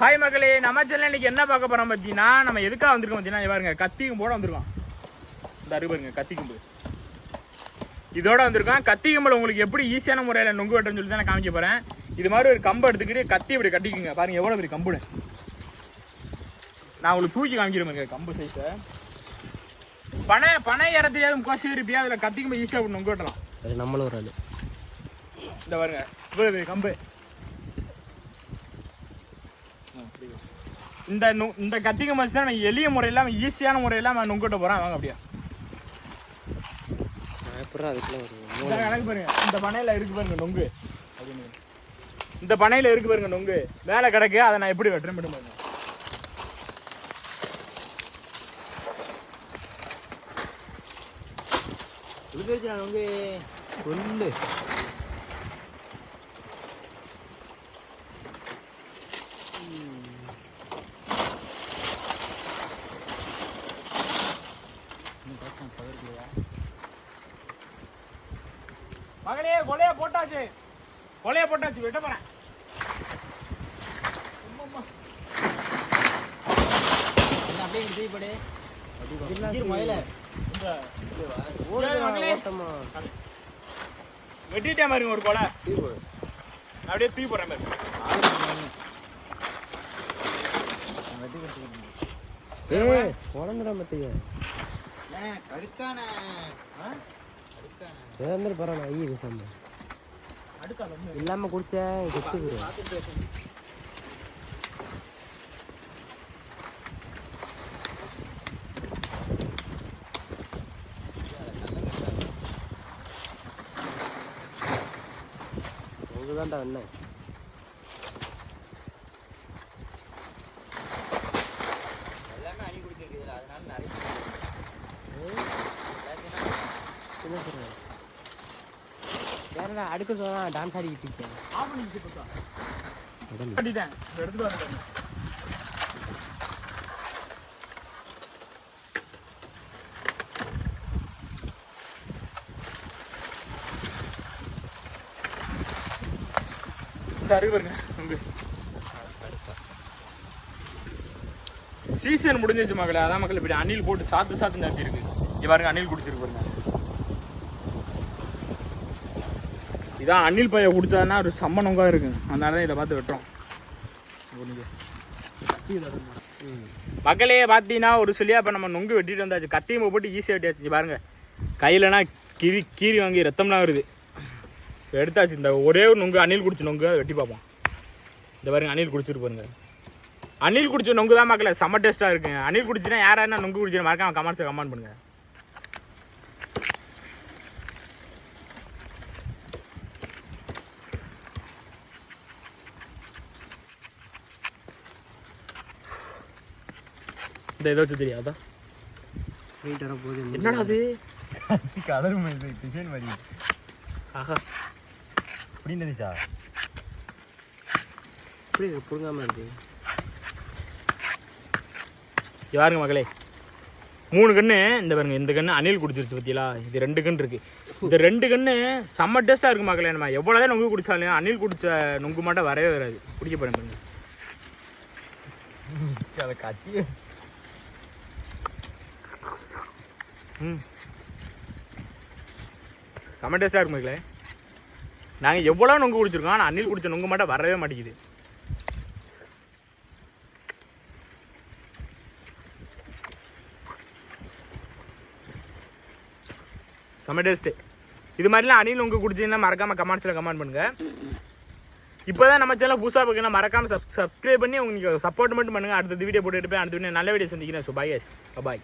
Hi மக்களே நம்ம channel இன்னைக்கு என்ன பார்க்க போறோம் பார்த்தீங்கன்னா நம்ம எதுக்காக வந்திருக்கோம் பார்த்தீங்கன்னா பாருங்க கத்திக்கும் போட வந்திருக்கோம். இந்த அரு பாருங்க கத்திக்கும்பு இதோட வந்திருக்கோம். கத்திக்கும்பல் உங்களுக்கு எப்படி ஈஸியான முறையில் நொங்கு வெட்டுறேன்னு சொல்லி தான் நான் காமிக்க போறேன். இது மாதிரி ஒரு கம்பை எடுத்துக்கிட்டு கத்தி இப்படி கட்டிக்குங்க. பாருங்க எவ்வளோ பெரிய கம்புன்னு நான் உங்களுக்கு தூக்கி காமிக்கிறேன் கம்பு சைஸை பனை பனை இற தெரியாத முக்காசி இருப்பியா? அதில் கத்திக்கும்பு ஈஸியாக நொங்கு வெட்டலாம். நம்மளும் ஒரு ஆள். இந்த பாருங்க இவ்வளவு பெரிய கம்பு. இந்த நு- இந்த கத்திக்கு மச்சு தான் நம்ம எளிய முறையில் ஈஸியான முறையில் நம்ம நுங்கிட்ட போகிறோம் வாங்க அப்படியே. கணக்கு பாருங்க. இந்த பனையில் இருக்கு பாருங்க நொங்கு. அப்படின்னு. இந்த பனையில் இருக்கு பாருங்க நொங்கு. மேலே கிடக்கு அதை நான் எப்படி வெட்டுறேன் மட்டும் பாருங்க. வந்து சொல்லு. மகளே கொலைய போட்டாச்சு. கொலைய போட்டாச்சு. வெட்ட போறேன். அப்படியே செய்யப்படு ஏய் மகளே, பாருங்க ஒரு கொலை. அப்படியே தூக்கி போறேன் பாருங்க ஏய் குழந்தைடா மத்துக்கு ஏதாவது பரவாயில்ல ஐயே பேசாம இல்லாம குடிச்ச கெட்டு போயிடும் என்ன யாரடா தான் டான்ஸ் ஆடிக்கிட்டு இருக்கேன். ஆஃப் பண்ணிக்கிட்டு கட்டிட்டேன் எடுத்துட்டு வரேன் பாருங்க சீசன் முடிஞ்சிச்சு மகளே அதான் மக்கள் இப்படி அணில் போட்டு சாத்து சாத்து நிறுத்தி இருக்கு பாருங்க அணில் குடிச்சிருக்கு பாருங்க. இதான் அணில் பைய குடிச்சாதான் ஒரு செம்ம நொங்கா அதனால தான் இதை பார்த்து வெட்டுறோம். மக்களே பார்த்தீங்கன்னா ஒரு சொல்லியா இப்போ நம்ம நொங்கு வெட்டிட்டு வந்தாச்சு. கத்தியும் போட்டு ஈஸியாக வெட்டியாச்சு. பாருங்கள் பாருங்க. கையிலனா கீறி கீரி வாங்கி ரத்தம்லாம் வருது. எடுத்தாச்சு. இந்த ஒரே ஒரு நொங்கு அணில் குடிச்ச நொங்கு அதை வெட்டி பார்ப்போம். இந்த பாருங்க அணில் குடிச்சிட்டு பாருங்க. அணில் குடிச்ச நொங்கு தான் மக்களே செம்ம டேஸ்ட்டாக இருக்குங்க அணில் குடிச்சுன்னா யாரா நொங்கு குடிச்சுன்னு மறக்காம கமெண்ட்ஸை கமெண்ட் பண்ணுங்க. இந்த ஏதோ வச்சு தெரியாதா? போயிட்டு வர போகுது என்னடா அது? கலர் மாதிரி டிசைன் மாதிரி ஆஹா. அப்படின்னு நினைச்சா இப்படி புடுங்காம இருக்கு. பாருங்க மகளே மூணு கண்ணு இந்த பாருங்க இந்த கண்ணு அணில் குடிச்சிருச்சு பத்தியலா இது ரெண்டு கண்ணு இருக்கு. இந்த ரெண்டு கண்ணு செம்ம டேஸ்டா இருக்கு மகளே நம்ம எவ்வளவுதான் நொங்கு குடிச்சாலும் அணில் குடிச்ச நொங்கு மட்டும் வரவே வராது. குடிக்க போறேன் பாருங்க. அதை கத்தி ம். செம்ம டேஸ்ட்டாக இருக்கு நாங்கள் எவ்வளோ நொங்கு குடிச்சிருக்கோம் ஆனால் அணில் குடிச்ச நொங்கு மட்டும் வரவே மாட்டேங்குது. செம்ம டேஸ்ட்டு இது மாதிரிலாம் அணில் நொங்கு குடிச்சிங்கன்னா மறக்காமல் கமெண்ட்ஸில் கமெண்ட் பண்ணுங்கள் இப்போ தான் நம்ம சேனல் புதுசாக பார்க்கணும் மறக்காமல் சப் சப்ஸ்கிரைப் பண்ணி உங்களுக்கு சப்போர்ட் மட்டும் பண்ணுங்கள் அடுத்த வீடியோ போட்டுட்டு போய் அடுத்த வீடியோ நல்ல வீடியோ சந்திக்கிறேன். ஸோ பாய் பாய்